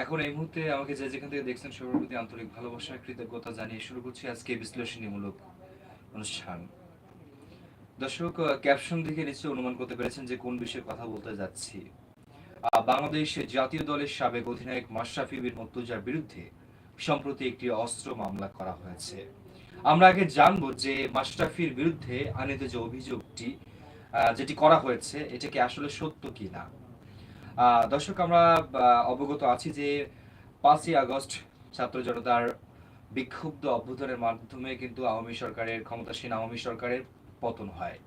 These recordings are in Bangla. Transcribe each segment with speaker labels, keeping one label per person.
Speaker 1: এখন এই মুহূর্তে আমাকে যে যেখান থেকে দেখছেন, সবার প্রতি আন্তরিক ভালোবাসা, কৃতজ্ঞতা জানিয়ে শুরু করছি আজকে বিশ্লেষণীমূলক অনুষ্ঠান। দর্শক ক্যাপশন দেখে নিশ্চয়ই অনুমান করতে পেরেছেন যে কোন বিষয়ে কথা বলতে যাচ্ছি। বাংলাদেশ জাতীয় দলের সাবেক অধিনায়ক মাশরাফি বিন মুর্তজার বিরুদ্ধে সম্প্রতি একটি অস্ত্র মামলা করা হয়েছে। আমরা আগে জানব যে মাশরাফির বিরুদ্ধে আনিত যে অভিযোগটি যেটি করা হয়েছে, এটা কি আসলে সত্য কি না দর্শক, আমরা অবগত আছি যে পাঁচই আগস্ট ছাত্র জনতার বিক্ষুব্ধ অভ্যুত্থানের মাধ্যমে কিন্তু আওয়ামী সরকারের, ক্ষমতাসীন আওয়ামী সরকারের পতন হয়।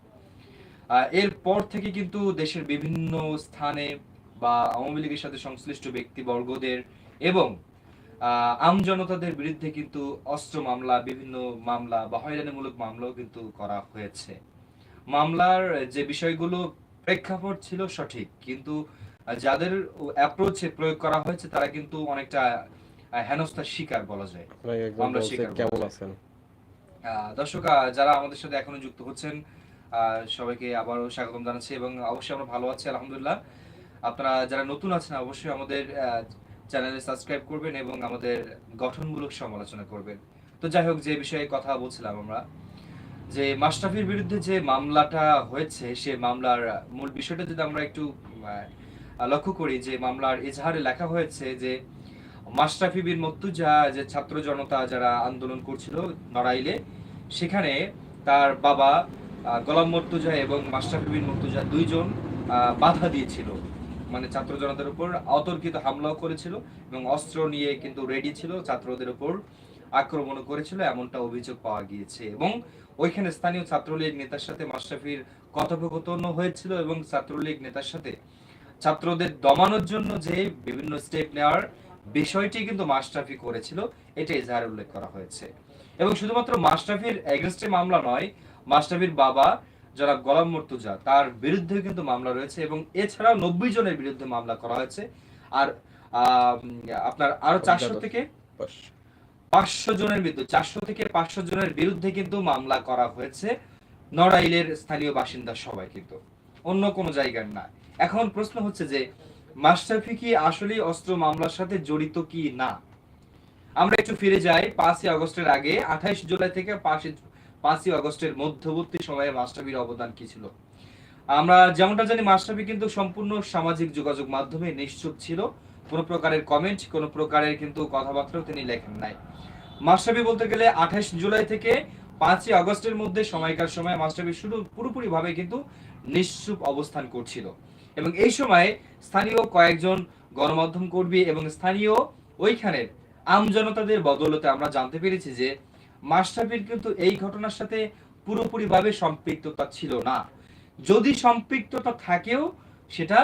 Speaker 1: এরপর থেকে কিন্তু দেশের বিভিন্ন স্থানে বা আওয়ামী লীগের সাথে সংশ্লিষ্ট ব্যক্তিবর্গদের এবং আমজনতাদের বিরুদ্ধে কিন্তু অস্ত্র মামলা, বিভিন্ন মামলা বা হয়রানিমূলক মামলাও কিন্তু করা হয়েছে। মামলার যে বিষয়গুলো প্রেক্ষাপট ছিল সঠিক, কিন্তু যাদের অ্যাপ্রোচে প্রয়োগ করা হয়েছে তারা কিন্তু অনেকটা হেনস্থার শিকার বলা যায়। আমরা
Speaker 2: কেমন আছেন।
Speaker 1: দর্শক যারা আমাদের সাথে এখনও যুক্ত হচ্ছেন সবাইকে আবারও স্বাগতম জানাচ্ছি এবং অবশ্যই আমরা ভালো আছি আলহামদুলিল্লাহ। আপনারা যারা নতুন আছেন অবশ্যই আমাদের চ্যানেলে সাবস্ক্রাইব করবেন এবং আমাদের গঠনমূলক সমালোচনা করবেন। তো যাই হোক যে বিষয়ে কথা বলছিলাম আমরা যে মাশরাফির বিরুদ্ধে যে মামলাটা হয়েছে সে মামলার মূল বিষয়টা যদি আমরা একটু লক্ষ্য করি যে মামলার এজাহারে লেখা হয়েছে যে মাশরাফি বিন মর্তুজা যে ছাত্র জনতা যারা আন্দোলন করছিল নড়াইলে, সেখানে তার বাবা গোলাম মর্তুজা এবং মাশরাফি বিন মর্তুজা দুইজন বাধা দিয়েছিল। মানে ছাত্র জনতার উপর অতর্কিত হামলাও করেছিল এবং অস্ত্র নিয়ে কিন্তু রেডি ছিল, ছাত্রদের উপর আক্রমণ করেছিল, এমনটা অভিযোগ পাওয়া গিয়েছে। এবং ওইখানে স্থানীয় ছাত্রলীগ নেতার সাথে মাশরাফির কথোপকথন হয়েছিল এবং ছাত্রলীগ নেতার সাথে ছাত্রদের দমানোর জন্য যে বিভিন্ন স্টেপ নেওয়ার বিষয়টি কিন্তু মাশরাফি করেছিল এটা এজাহারে উল্লেখ করা হয়েছে। এবং শুধুমাত্র মাশরাফির এগেনস্টে মামলা নয় মাশরাফির বাবা যারা গোলাম মর্তুজা তার বিরুদ্ধে কিন্তু মামলা রয়েছে এবং এছাড়াও নব্বই জনের বিরুদ্ধে মামলা করা হয়েছে। আর আপনার আরও চারশো থেকে পাঁচশো। জনের বিরুদ্ধে চারশো থেকে পাঁচশো জনের বিরুদ্ধে কিন্তু মামলা করা হয়েছে। নড়াইলের স্থানীয় বাসিন্দা সবাই কিন্তু অন্য কোনো জায়গার না এখন প্রশ্ন হচ্ছে যে, মাশরাফি কি আসলে অস্ত্র মামলার সাথে জড়িত কি না? আমরা একটু ফিরে যাই পাঁচই আগস্টের আগে। আঠাইশ জুলাই থেকে পাঁচই পাঁচই আগস্টের মধ্যবর্তী সময়ে মাশরাফির অবদান কি ছিল? আমরা যেমনটা জানি, মাশরাফি কিন্তু সম্পূর্ণ সামাজিক যোগাযোগ মাধ্যমে নিশ্চুপ ছিল। কোনো প্রকারের কমেন্ট কোনো প্রকারের কিন্তু কথাবার্তাও তিনি লেখেন নাই। মাশরাফি বলতে গেলে আঠাইশ জুলাই থেকে পাঁচই আগস্টের মধ্যে সময়কার সময় মাশরাফি শুরু পুরোপুরি ভাবে কিন্তু নিশ্চুপ অবস্থান করছিল। এবং এই সময় স্থানীয় কয়েকজন গণমাধ্যম কর্মী এবং স্থানীয় ওইখানের আমজনতাদের বদলতে আমরা জানতে পেরেছি যে মাশরাফির কিন্তু এই ঘটনার সাথে পুরোপুরি ভাবে সম্পৃক্ততা ছিল না। যদি সম্পৃক্ততা থাকেও সেটা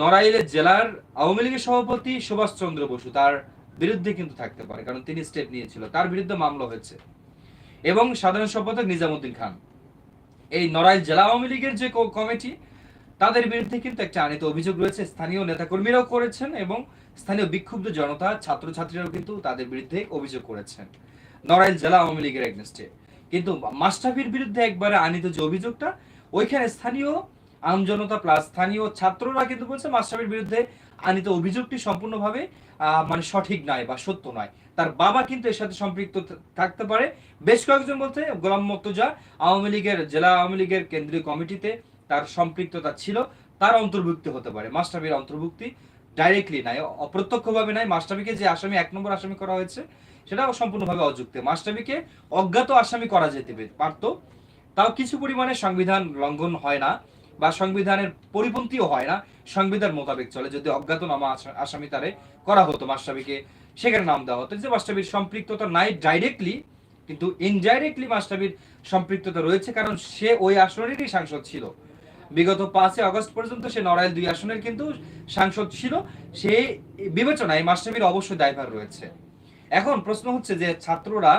Speaker 1: নড়াইলের জেলার আওয়ামী লীগের সভাপতি সুভাষ চন্দ্র বসু তার বিরুদ্ধে কিন্তু থাকতে পারে, কারণ তিনি স্টেপ নিয়েছিল। তার বিরুদ্ধে মামলা হয়েছে। এবং সাধারণ সম্পাদক নিজামুদ্দিন খান। এই নড়াইল জেলা আওয়ামী লীগের যে কমিটি তাদের বিরুদ্ধে কিন্তু একটা আনিত অভিযোগ রয়েছে। স্থানীয় নেতাকর্মীরাও করেছেন এবং স্থানীয় বিক্ষুব্ধ জনতা, ছাত্রছাত্রীরাও কিন্তু তাদের বিরুদ্ধে অভিযোগ করেছেন। নড়াইল জেলা আওয়ামী লীগের এগনেস্টে কিন্তু মাস্টাফির বিরুদ্ধে একবারে আনিত যে অভিযোগটা, ওইখানে স্থানীয় আমজনতা প্লাস স্থানীয় ছাত্ররা কিন্তু বলছে মাস্টাফির বিরুদ্ধে আনিত অভিযোগটি সম্পূর্ণভাবে মানে সঠিক নয় বা সত্য নয়। তার বাবা কিন্তু এর সাথে সম্পৃক্ত থাকতে পারে। বেশ কয়েকজন বলতে গোলাম মর্তুজা আওয়ামী লীগের, জেলা আওয়ামী লীগের কেন্দ্রীয় কমিটিতে তার সম্পৃক্ততা ছিল, তার অন্তর্ভুক্তি হতে পারে। মাস্টাফির অন্তর্ভুক্তি ডাইরেক্টলি নাই, অপ্রত্যক্ষভাবে নাই। মাস্টাফিকে যে আসামি, এক নম্বর আসামি করা হয়েছে সেটা সম্পূর্ণভাবে অযুক্ত মাস্টাফিকে অজ্ঞাত আসামি করা যেতে পারত, তাও কিছু পরিমাণে সংবিধান লঙ্ঘন হয় না বা সংবিধানের পরিপন্থীও হয় না, সংবিধান মোতাবেক চলে। যদি অজ্ঞাতনামা আসা- আসামি তারে করা হতো মাস্টাফিকে সেখানে নাম দেওয়া হতো। যে মাস্টাফির সম্পৃক্ততা নাই ডাইরেক্টলি কিন্তু ইনডাইরেক্টলি মাস্টাফির সম্পৃক্ততা রয়েছে, কারণ সে ওই আসনেরই সাংসদ ছিল। বিগত পাঁচই আগস্ট পর্যন্ত সে নড়াইল দুই আসনের কিন্তু সাংসদ ছিল। সেই বিবেচনায় মাস্টাফির অবশ্যই দায়ভার রয়েছে। এখন প্রশ্ন হচ্ছে যে ছাত্ররা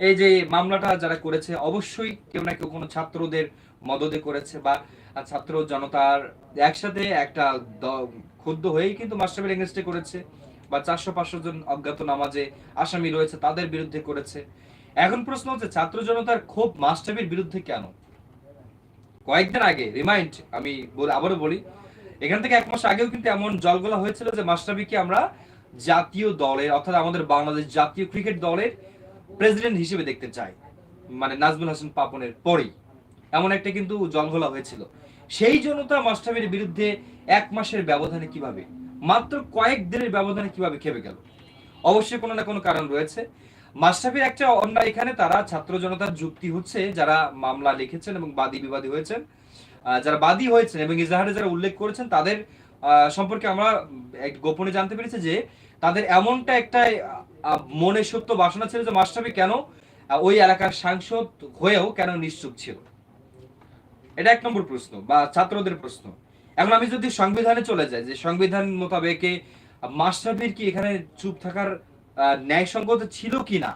Speaker 1: এই যে মামলাটা যারা করেছে, অবশ্যই কেউ না কেউ কোনো ছাত্রদের মদদে করেছে বা ছাত্র জনতার একসাথে একটা ক্ষুব্ধ হয়েই কিন্তু মাস্টাফির এগেনস্টে করেছে বা চারশো পাঁচশো জন অজ্ঞাত নামাজে আসামি রয়েছে, তাদের বিরুদ্ধে করেছে। এখন প্রশ্ন হচ্ছে, ছাত্র জনতার ক্ষোভ মাস্টাফির বিরুদ্ধে কেন? কয়েকদিন আগে রিমাইন্ড আমি আবারও বলি, এখান থেকে এক মাস আগেও কিন্তু এমন জলগোলা হয়েছিল যে মাস্টাফিকে আমরা জাতীয় দলের, অর্থাৎ আমাদের বাংলাদেশ জাতীয় ক্রিকেট দলের প্রেসিডেন্ট হিসেবে দেখতে চায় মানে নাজমুল হাসান পাপনের পরেই। এমন একটা কিন্তু জলঘোলা হয়েছিল। সেই জন্য জনতা মাস্টারের বিরুদ্ধে এক মাসের ব্যবধানে কীভাবে, মাত্র কয়েক দিনের ব্যবধানে কীভাবে খেপে গেল? অবশ্যই কোনো না কোনো কারণ রয়েছে। মাস্টাফির একটা অন্যায় এখানে, তারা ছাত্র জনতার যুক্তি হচ্ছে, যারা মামলা লিখেছেন এবং বাদী বিবাদী হয়েছেন। যারা বাদী হয়েছেন এবং ইজাহারে যারা উল্লেখ করেছেন, তাদের সম্পর্কে আমরা এক গোপনে জানতে পেরেছি যে তাদের এমনটা একটা মনে সত্য বাসনা ছিল যে মাস্টাফি কেন ওই এলাকার সাংসদ হয়েও কেন নিশ্চুপ ছিল। এটা এক নম্বর প্রশ্ন, বা ছাত্রদের প্রশ্ন। এখন আমি যদি সংবিধানে চলে যাই, যে সংবিধান মোতাবেকে মাস্টাফির কি এখানে চুপ থাকার ন্যায়সঙ্গত ছিল কি না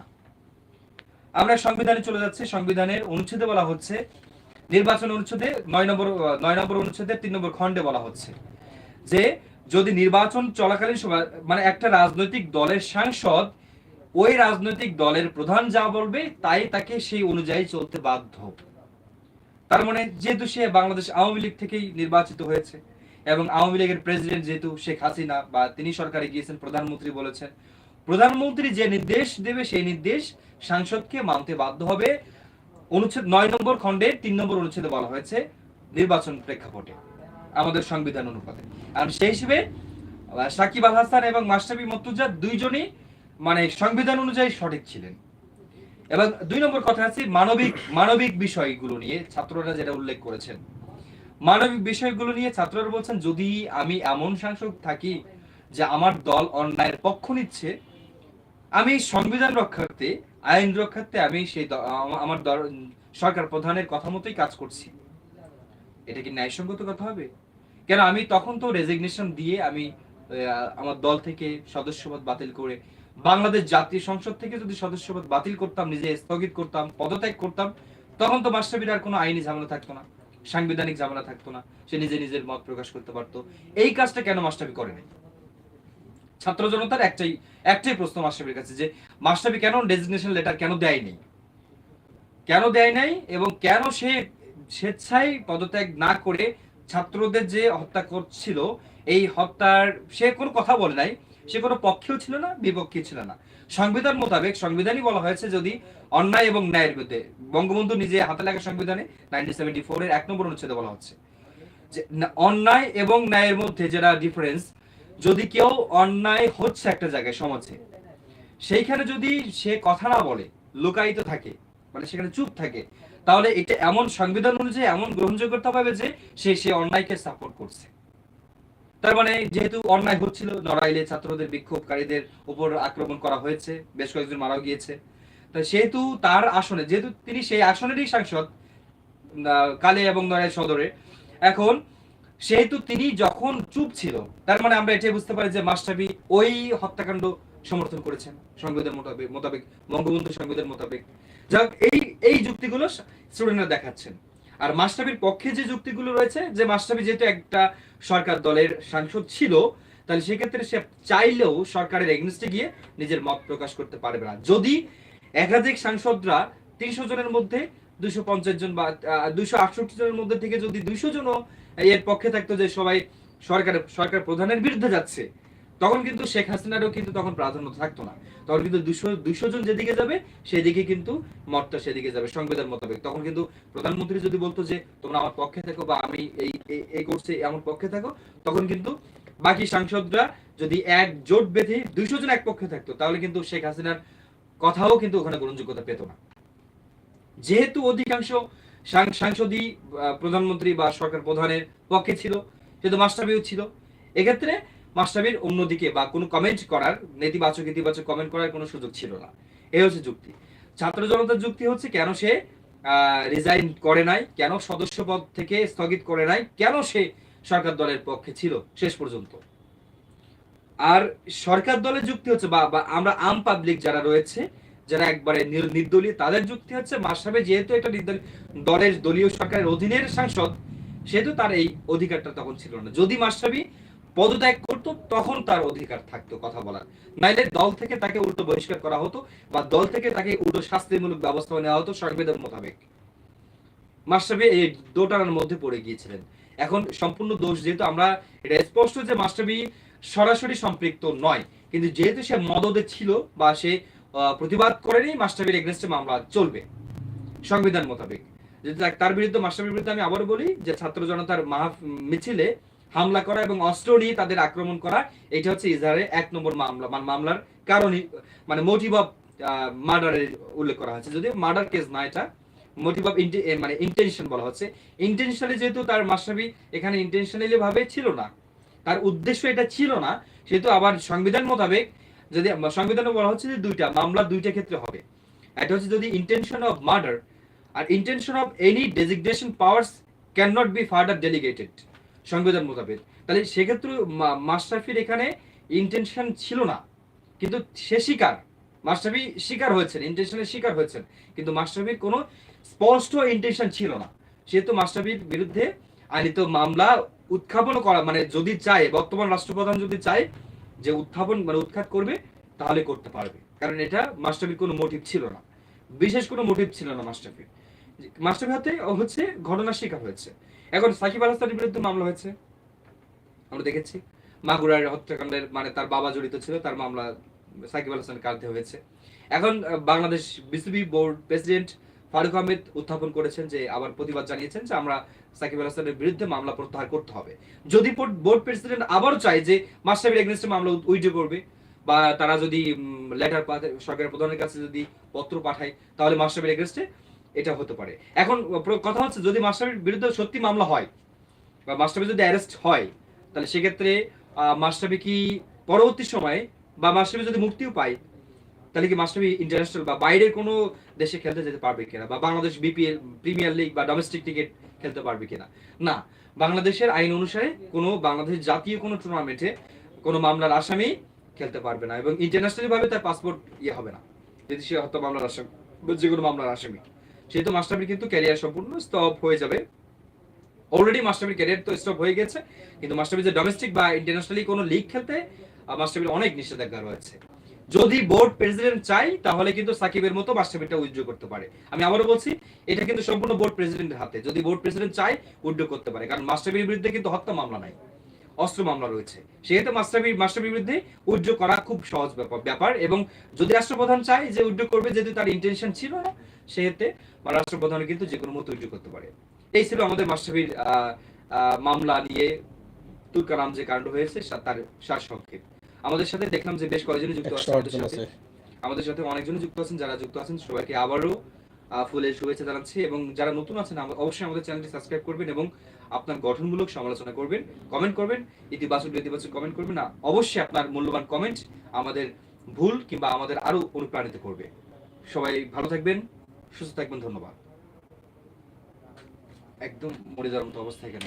Speaker 1: আমরা সংবিধানে চলে যাচ্ছি। সংবিধানের অনুচ্ছেদে বলা হচ্ছে, নির্বাচন অনুচ্ছেদে নয় নম্বর নয় নম্বর অনুচ্ছেদে তিন নম্বর খণ্ডে বলা হচ্ছে যে, যদি নির্বাচন চলাকালীন সময় মানে একটা রাজনৈতিক দলের সাংসদ ওই রাজনৈতিক দলের প্রধান যা বলবে, তাই তাকে সেই অনুযায়ী চলতে বাধ্য। তার মানে যেহেতু সে বাংলাদেশ আওয়ামী লীগ থেকেই নির্বাচিত হয়েছে এবং আওয়ামী লীগের প্রেসিডেন্ট যেহেতু শেখ হাসিনা বা তিনি সরকারে গিয়েছেন, প্রধানমন্ত্রী বলেছেন প্রধানমন্ত্রী যে নির্দেশ দেবে, সেই নির্দেশ সাংসদকে মানতে বাধ্য হবে। অনুচ্ছেদ নয় নম্বর খণ্ডে তিন নম্বর অনুচ্ছেদে বলা হয়েছে নির্বাচন প্রেক্ষাপটে আমাদের সংবিধান অনুপাতে। আর সেই হিসেবে সাকিব আল হাসান এবং মাস্টাবি মর্তুজা দুইজনই মানে সংবিধান অনুযায়ী সঠিক ছিলেন। এবং দুই নম্বর কথা আছে মানবিক মানবিক বিষয়গুলো নিয়ে, ছাত্ররা যেটা উল্লেখ করেছেন। মানবিক বিষয়গুলো নিয়ে ছাত্ররা বলছেন, যদি আমি এমন সাংসদ থাকি যে আমার দল অন্যায়ের পক্ষ নিচ্ছে আমি সংবিধান রক্ষার্থে, আইন রক্ষার্থে আমি সেই আমার সরকার প্রধানের কথা মতোই কাজ করছি। এটা কি ন্যায়সঙ্গত কথা হবে? কেন আমি তখন তো রেজিগনেশন দিয়ে আমি আমার দল থেকে সদস্যপদ বাতিল করে, বাংলাদেশ জাতীয় সংসদ থেকে যদি সদস্যপদ বাতিল করতাম, নিজে স্থগিত করতাম, পদত্যাগ করতাম, তখন তো মাস্টারবির আর কোনো আইনি ঝামেলা থাকতো না, সাংবিধানিক ঝামেলা থাকতো না, সে নিজে নিজের মত প্রকাশ করতে পারতো। এই কাজটা কেন মাস্টারবি করেনি ছাত্র জনতার একটাই একটাই প্রশ্ন মাস্টারবির কাছে যে মাস্টারবি কেন ডেজিগনেশন লেটার কেন দেয়নি কেন দেয় নাই এবং কেন সে স্বেচ্ছায় পদত্যাগ না করে ছাত্রদের যে হত্যা করছিল, এই হত্যার সে কোনো কথা বলে নাই, সে কোনো পক্ষেও ছিল না বিপক্ষে ছিল না। সংবিধান মোতাবেক সংবিধানই বলা হয়েছে যদি অন্যায় এবং ন্যায়ের বিরুদ্ধে, বঙ্গবন্ধু নিজে হাতে লেখা সংবিধানে নাইনটিন সেভেন্টি ফোর এর এক নম্বর অনুচ্ছেদে বলা হচ্ছে যে, অন্যায় এবং ন্যায়ের মধ্যে যেটা ডিফারেন্স যদি কেউ অন্যায় হচ্ছে একটা জায়গায় সমাজে, সেইখানে যদি সে কথা না বলে, লুকায়িত থাকে মানে সেখানে চুপ থাকে, তাহলে এটা এমন সংবিধান অনুযায়ী এমন গ্রহণযোগ্যতা পাবে যে সে সে অন্যায়কে সাপোর্ট করছে। তার মানে যেহেতু অন্যায় হচ্ছিল, নড়াইলে ছাত্রদের বিক্ষোভকারীদের উপর আক্রমণ করা হয়েছে, বেশ কয়েকজন মারাও গিয়েছে। তো সেহেতু তার আসনে, যেহেতু তিনি সেই আসনেরই সাংসদ কালে এবং নড়াইল সদরে, এখন সেহেতু তিনি যখন চুপ ছিল, তার মানে আমরা এটাই বুঝতে পারি যে মাস্টাবি ওই হত্যাকাণ্ড সমর্থন করেছেন সংবিধান মোতাবেক মোতাবেক, বঙ্গবন্ধু সংবিধান মোতাবেক। যাক এই এই যুক্তিগুলো স্টুডেন্টরা দেখাচ্ছেন। আর মাস্টাবির পক্ষে যে যুক্তিগুলো রয়েছে, যে মাস্টাবি যেহেতু একটা সরকার দলের সাংসদ ছিল, তাহলে সেক্ষেত্রে সে চাইলেও সরকারের এগেনস্টে গিয়ে নিজের মত প্রকাশ করতে পারবে না। যদি একাধিক সাংসদরা তিনশো জনের মধ্যে পঞ্চাশ জন বা আটষট্টি জনের মধ্যে থেকে যদি দুইশো জনও এর পক্ষে থাকতো যে সবাই সরকারের সরকার প্রধানের বিরুদ্ধে যাচ্ছে, তখন কিন্তু শেখ হাসিনারও কিন্তু তখন প্রাধান্য থাকতো না। তখন কিন্তু দুশো দুইশো জন যেদিকে যাবে, সেদিকে কিন্তু মতটা সেদিকে যাবে, সংবিধান মোতাবেক। তখন কিন্তু প্রধানমন্ত্রী যদি বলতো যে, তোমরা আমার পক্ষে থাকো বা আমি এই, এই- এই করছে এমন পক্ষে থাকো, তখন কিন্তু বাকি সাংসদরা যদি এক জোট বেঁধে দুইশো জন এক পক্ষে থাকতো, তাহলে কিন্তু শেখ হাসিনার কথাও কিন্তু ওখানে গ্রহণযোগ্যতা পেত না। যেহেতু অধিকাংশ সাং- সাংসদই আহ, প্রধানমন্ত্রী বা সরকার প্রধানের পক্ষে ছিল সেহেতু মাস্টারবিও ছিল। এক্ষেত্রে মাস্টারবির অন্যদিকে বা কোনো কমেন্ট করার নেতিবাচক ইতিবাচক কমেন্ট করার কোনো সুযোগ ছিল না। এই হচ্ছে যুক্তি। ছাত্র জনতার যুক্তি হচ্ছে কেন সে রিজাইন করে নাই কেন সদস্য পদ থেকে স্থগিত করে নাই কেন সে সরকার দলের পক্ষে ছিল শেষ পর্যন্ত। আর সরকার দলের যুক্তি হচ্ছে বা আমরা আম পাবলিক যারা রয়েছে যারা একবারে নির্দলীয়। তাদের যুক্তি হচ্ছে মাসাবে যেহেতু একটা দলের দলীয় সরকারের অধীনের সাংসদ, সেহেতু তার এই অধিকারটা তখন ছিল না। যদি মাসাবি পদত্যাগ করতো, তখন তার অধিকার থাকতো কথা বলার। নাইলে দল থেকে তাকে উল্টো বহিষ্কার করা হতো বা দল থেকে তাকে উল্টো শাস্তিমূলক ব্যবস্থা নেওয়া হতো সংবিধান মোতাবেক। মাস্টারবি এই দোটানার মধ্যে পড়ে গিয়েছিলেন। এখন সম্পূর্ণ দোষ যেহেতু আমরা, এটা স্পষ্ট যে মাস্টারবি সরাসরি সম্পৃক্ত নয়। কিন্তু যেহেতু সে মদদে ছিল বা সে প্রতিবাদ করেনি মাস্টারবির এগেনস্টে মামলা চলবে। সংবিধান মোতাবেক। তার- বিরুদ্ধে মাস্টারবির বিরুদ্ধে আমি আবারও বলি যে ছাত্র জনতার মাহা মিছিলে হামলা করা এবং অস্ত্র নিয়ে তাদের আক্রমণ করা, এটা হচ্ছে ইজহারের এক নম্বর মামলা। মানে মামলার কারণই মানে মোটিভ অফ মার্ডারের উল্লেখ করা হচ্ছে যদি মার্ডার কেস না এটা মোটিভ অফ মানে ইন্টেনশন বলা হচ্ছে। ইন্টেনশনালি যেহেতু তার মাস্টাবি এখানে ইন্টেনশনালি ভাবে ছিল না, তার উদ্দেশ্য এটা ছিল না, সেহেতু আবার সংবিধান মোতাবেক যদি সংবিধানে বলা হচ্ছে যে দুইটা মামলা দুইটা ক্ষেত্রে হবে। একটা হচ্ছে যদি intention of murder R intention of any designation powers can not be further delegated সংবিধান মোতাবেক। তাহলে সেক্ষেত্রে মাশরাফির এখানে ইন্টেনশন ছিল না। কিন্তু সে শিকার। মাশরাফি শিকার হয়েছেন ইন্টেনশনের শিকার হয়েছেন। কিন্তু মাশরাফির কোনো স্পষ্ট ইন্টেনশন ছিল না। সেহেতু মাশরাফির বিরুদ্ধে আনিত মামলা উত্থাপন করা মানে যদি চায়, বর্তমান রাষ্ট্রপ্রধান যদি চায় যে উত্থাপন মানে উৎখাত করবে, তাহলে করতে পারবে। কারণ এটা মাস্টারফির কোনো মোটিভ ছিল না। বিশেষ কোনো মোটিভ ছিল না মাস্টারফির মাস্টারফি হাতে হচ্ছে ঘটনার শিকার হয়েছে। এখন সাকিব আল হাসানের বিরুদ্ধে মামলা হয়েছে। আমরা দেখেছি। মাগুরার হত্যাকাণ্ডের মানে তার বাবা জড়িত ছিল, তার মামলা সাকিব আল হাসানের কাঁধে হয়েছে। এখন Bangladesh BCB board president Faruque Ahmed উত্থাপন করেছেন যে আবার প্রতিবাদ জানিয়েছেন যে আমরা সাকিব আল হাসানের বিরুদ্ধে মামলা প্রত্যাহার করতে হবে। যদি বোর্ড প্রেসিডেন্ট চায় যে এগেনস্টে মামলা করবে, বা তারা যদি লেটার সরকারের প্রধানের কাছে যদি পত্র পাঠায়, তাহলে এগেনস্টে এটা হতে পারে। এখন কথা হচ্ছে, যদি বিরুদ্ধে সত্যি মামলা হয়, বা মাস্টারবি যদি অ্যারেস্ট হয়, তাহলে সেক্ষেত্রে মাস্টারবি কি পরবর্তী সময়ে, বা মাস্টারবি যদি মুক্তিও পায়, তাহলে কি মাস্টারবি ইন্টারন্যাশনাল বা বাইরের কোনো দেশে খেলতে যেতে পারবে কিনা? বা বাংলাদেশ বিপিএল প্রিমিয়ার লিগ বা ডোমেস্টিক ক্রিকেট খেলতে পারবে কিনা। না, বাংলাদেশের আইন অনুসারে কোনো বাংলাদেশ জাতীয় কোনো টুর্নামেন্টে কোনো মামলার আসামি খেলতে পারবে না এবং ইন্টারন্যাশনালি ভাবে তার পাসপোর্ট ইয়ে হবে না। যদি সে হত্যা মামলার আসামি, যে কোনো মামলার আসামি। সেহেতু মাস্টারবি কিন্তু ক্যারিয়ার সম্পূর্ণ স্টপ হয়ে যাবে। অলরেডি মাস্টারবির ক্যারিয়ার তো স্টপ হয়ে গেছে, কিন্তু মাস্টারবি যে ডোমেস্টিক বা ইন্টারন্যাশনালি কোনো লিগ খেলতে মাস্টারবির অনেক নিষেধাজ্ঞা রয়েছে। যদি বোর্ড প্রেসিডেন্ট চাই, তাহলে কিন্তু সাকিবের মতো মাস্টারবিটা উইথড্র করতে পারে। আমি আবারও বলছি, এটা কিন্তু সম্পূর্ণ বোর্ড প্রেসিডেন্টের হাতে। যদি বোর্ড প্রেসিডেন্ট চায়, উইথড্র করতে পারে। কারণ মাস্টারবির বিরুদ্ধে কিন্তু হত্যা মামলা নাই, অস্ত্র মামলা রয়েছে। সেহেতু মাস্টারবি মাস্টারবির বিরুদ্ধে উইথড্র করা খুব সহজ ব্যাপার ব্যাপার। এবং যদি রাষ্ট্রপ্রধান চায় যে উইথড্র করবে, যেহেতু তার ইন্টেনশন ছিল না, সেহেতু রাষ্ট্রপ্রধান কিন্তু যে কোনো মতো উইথড্র করতে পারে। এই ছিল আমাদের মাস্টারবির মামলা নিয়ে তুর্কারাম যে কাণ্ড হয়েছে তার সার সংক্ষেপ আমাদের সাথে দেখলাম যে বেশ কয়েকজন যুক্ত আছে আমাদের সাথে। আমাদের সাথে অনেকজন যুক্ত আছেন যারা যুক্ত আছেন সবাইকে আবারও ফুলের শুভেচ্ছা জানাচ্ছি এবং যারা নতুন আছেন অবশ্যই আমাদের চ্যানেলটি সাবস্ক্রাইব করবেন এবং আপনার গঠনমূলক সমালোচনা করবেন কমেন্ট করবেন ইতিবাচক নেতিবাচক কমেন্ট করবেন না অবশ্যই আপনার মূল্যবান কমেন্ট আমাদের ভুল কিংবা আমাদের আরও অনুপ্রাণিত করবে। সবাই ভালো থাকবেন সুস্থ থাকবেন ধন্যবাদ। একদম মরে যাওয়ার মতো অবস্থা এখানে।